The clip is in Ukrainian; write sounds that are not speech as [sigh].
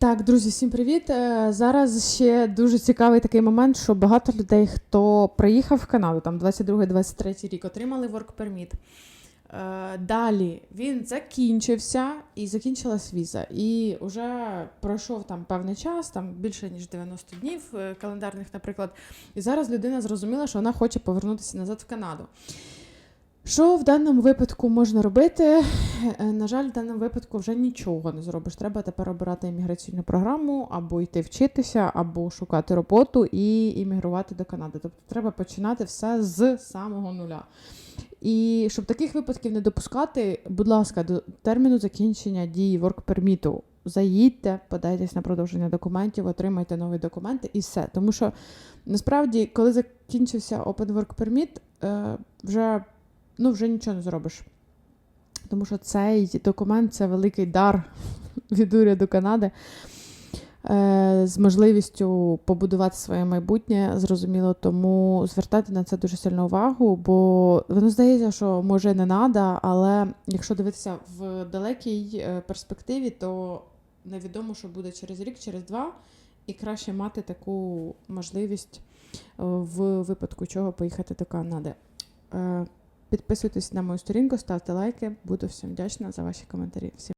Так, друзі, всім привіт. Е, Зараз ще дуже цікавий такий момент, що багато людей, хто приїхав в Канаду, там 22-23 рік, отримали work permit. Е, Далі він закінчився і закінчилась віза. І вже пройшов там певний час, там більше ніж 90 днів е, календарних, наприклад. І зараз людина зрозуміла, що вона хоче повернутися назад в Канаду. Що в даному випадку можна робити? Е, На жаль, в даному випадку вже нічого не зробиш. Треба тепер обирати імміграційну програму, або йти вчитися, або шукати роботу і іммігрувати до Канади. Тобто треба починати все з самого нуля. І щоб таких випадків не допускати, будь ласка, до терміну закінчення дії permit заїдьте, подайтесь на продовження документів, отримайте нові документи і все. Тому що насправді, коли закінчився Open Work Permit, е, вже ну вже нічого не зробиш. Тому що цей документ це великий дар [laughs] від уряду Канади е, з можливістю побудувати своє майбутнє, зрозуміло. Тому звертайте на це дуже сильну увагу, бо воно здається, що може не треба, але якщо дивитися в далекій е, перспективі, то невідомо, що буде через рік, через два, і краще мати таку можливість е, в випадку чого поїхати до Канади. Підписуйтесь на мою сторінку, ставте лайки. Буду всім вдячна за ваші коментарі. Всім